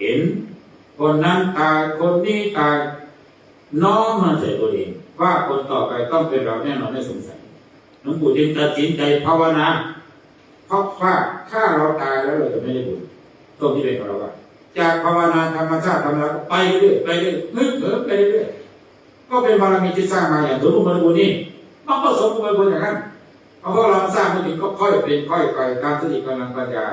เห็น คนนั้นตายคนนี้ตายน้อมมาใส่ตัวเอง ว่าคนต่อไปต้องเป็นเราแน่นอนไม่สงสัยหลวงปู่จึงตัดสินใจภาวนาเพราะว่าถ้าเราตายแล้วเราจะไม่ได้บุญตรงที่เป็นของเราว่าจากภาวนาธรรมชาติธรรมะไปเรื่อยไปเรื่อยนึกเหิมไปเรื่อยก็เป็นบารมีที่สร้างมาอย่างสมบูรณ์บริบูรณ์นี่มันก็สมบูรณ์บริบูรณ์อย่างนั้นเพราะเราสร้างมาถึงก็ค่อยเป็นค่อยไปตามสติกำลังปัญญา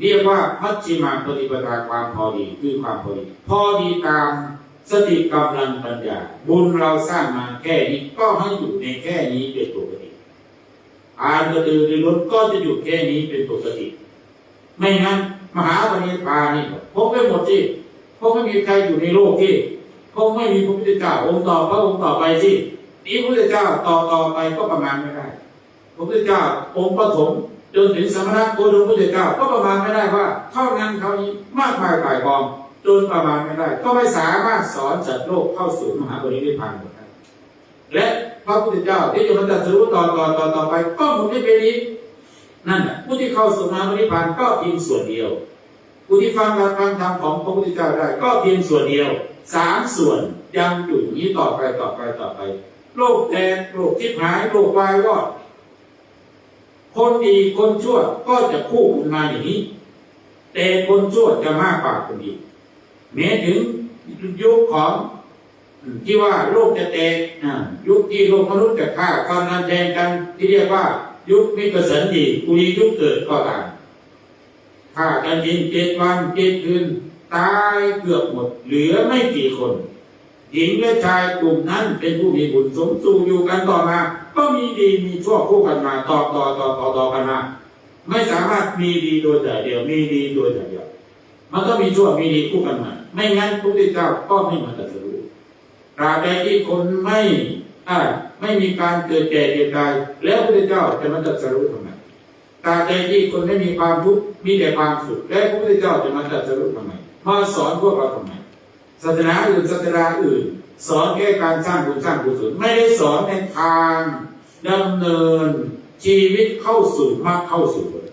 เรียกว่ามัชฌิมาปฏิปทาความพอดีคือความพอดี พอดีตามสติกำลังปัญญา บุญเราสร้างมาแค่นี้ก็ให้อยู่ในแค่นี้เป็นปกติ อานกระตือรือร้นก็จะอยู่แค่นี้เป็นปกติ ไม่งั้นมหาปณิพานี่พบไปหมดที่พบไม่มีใครอยู่ในโลกที่พบไม่มีพระพุทธเจ้าองค์ต่อพระองค์ต่อไปสินี้พระพุทธเจ้าต่อต่อไปก็ประมาณไม่ได้พระพุทธเจ้าองค์ปฐม จนถึงสมณะโคดมพุทธเจ้าก็ประมาณไม่ได้ว่าเท่านั้นเท่านี้มากมายกายกองจนประมาณไม่ได้ ก็ไม่สามารถสอนจัดโลกเข้าสู่มหาปรินิพานหมดได้และพระพุทธเจ้าที่จะมาตรัสรู้ต่อต่อต่อต่อไป ก็หมุนไม่เป็นอีกนั่นแหะผู้ที่เข้าสู่มหาปรินิพานก็เพียงส่วนเดียว ผู้ที่ฟังการฟังธรรมของพระพุทธเจ้าได้ ก็เพียงส่วนเดียวสามส่วนยังอยู่นี้ต่อไปต่อไปต่อไป โลกแตกโลกทิพหายโลกวายวอด คนดีคนชั่วก็จะคู่กันมาอย่างนี้ แต่คนชั่วจะมากกว่าคนดีแม้ถึงยุคของที่ว่าโลกจะแตกยุคที่โลกมนุษย์จะฆ่าฟันนันแทงกันที่เรียกว่า ยุคมิตรสันติกุลียุคเกิดก็ตามฆ่ากันยิงเจ็ดวันเจ็ดคืนตายเกือบหมด เหลือไม่กี่คน หญิงและชายกลุ่มนั้นเป็นผู้มีบุญสมสู่อยู่กันต่อมา ก็มีดีมีชั่วคู่กันมาต่อต่อต่อต่อต่อกันมาไม่สามารถมีดีโดยแต่เดียวมีดีโดยแต่เดียว มันก็มีชั่วมีดีคู่กันมา ไม่งั้นพระพุทธเจ้าก็ไม่มาตรัสรู้ตราบใดที่คนไม่อ่าไม่มีการเกิดแก่เจ็บตายแล้วพระพุทธเจ้าจะมาตรัสรู้ทำไมตราบใดที่คนไม่มีความทุกข์มีแต่ความสุขแล้วพระพุทธเจ้าจะมาตรัสรู้ทำไมมาสอนพวกเราทำไม ศาสนาอื่นศาสนาอื่น สอนแค่การสร้างบุญสร้างกุศลไม่ได้สอนในทางดำเนินชีวิตเข้าสู่มรรคเข้าสู่ผล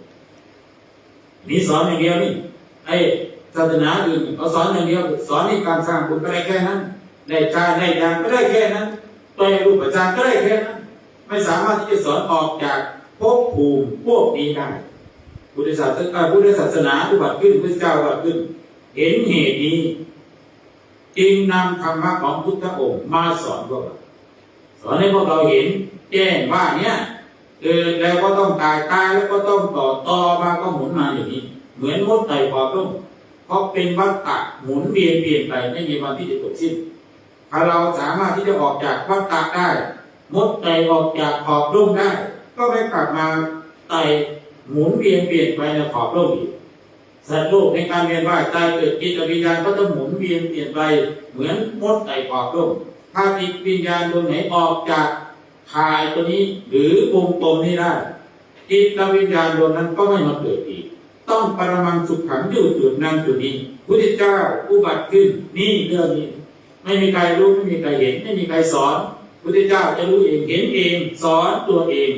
นี่สอนอย่างเดียวนี่ไอ้ศาสนาอื่นเขาสอนอย่างเดียวสอนในการสร้างบุญก็ได้แค่นั้นได้ฌานได้ญาณก็ได้แค่นั้นตัวรูปฌานก็ได้แค่นั้นไม่สามารถที่จะสอนออกจากภพภูมิพวกนี้ได้พุทธศาสนาพุทธศาสนาอุบัติขึ้นพระเจ้าอุบัติขึ้น เห็นเหตุนี้ จึงนำธรรมะของพุทธองค์มาสอนพวกเราสอนให้พวกเราเห็นแจ้งว่าเนี่ยเกิดแล้วก็ต้องตายตายแล้วก็ต้องต่อต่อมาก็หมุนมาอย่างนี้ เหมือนมดไต่ขอบร่มเพราะเป็นวัฏฏะหมุนเวียนเปลี่ยนไปไม่มีวันที่จะจบสิ้นถ้าเราสามารถที่จะออกจากวัฏฏะได้มดไต่ออกจากขอบร่มได้ ก็ไม่กลับมาไต่หมุนเวียนเปลี่ยนไปในขอบร่มอีก สัตว์โลกในการเวียนว่ายตายเกิดจิตวิญญาณก็จะหมุนเวียนเปลี่ยนไปเหมือนมดไต่ขอบร่มถ้าจิตวิญญาณดวงไหนออกจากคายตัวนี้หรือวงกลมนี้ได้จิตวิญญาณดวงนั้นก็ไม่มาเกิดอีก ต้องปรมังสุขขังอยู่จุดนั้นจุดนี้พุทธเจ้าอุบัติขึ้นนี่เรื่องนี้ ไม่มีใครรู้ไม่มีใครเห็น ไม่มีใครสอนพุทธเจ้าจะรู้เองเห็นเอง สอนตัวเอง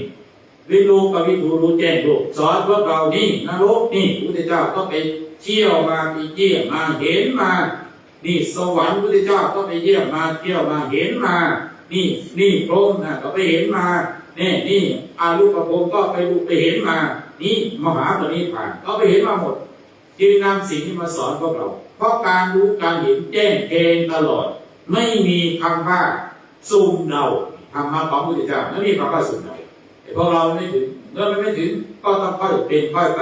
วิรูกับวิถูรู้แจ้งโลกสอนพวกเรานี่นรกนี่พระพุทธเจ้าก็ไปเที่ยวมาไปเยี่ยมมาเห็นมา นี่สวรรค์พระพุทธเจ้าก็ไปเยี่ยมมาเที่ยวมาเห็นมา นี่นี่พรหมนะก็ไปเห็นมาเนี่ยนี่อารุปภพก็ไปรูไปเห็นมา นี่มหาปณิพานก็ไปเห็นมาหมดจึงนำสิ่งที่มาสอนพวกเรา เพราะการรู้การเห็นแจ้งเทงตลอด ไม่มีคำว่าซุ่มเดาธรรมะของพระพุทธเจ้าไม่มีคำว่าซุ่มเดา พวกเราไม่ถึงเมื่อมันไม่ถึงก็ต้องค่อยเป็นค่อยไป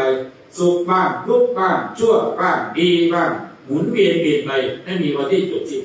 สุขบ้างทุกบ้างชั่วบ้างดีบ้างหมุนเวียนเปลี่ยนไปไม่มีวันที่จบสิ้น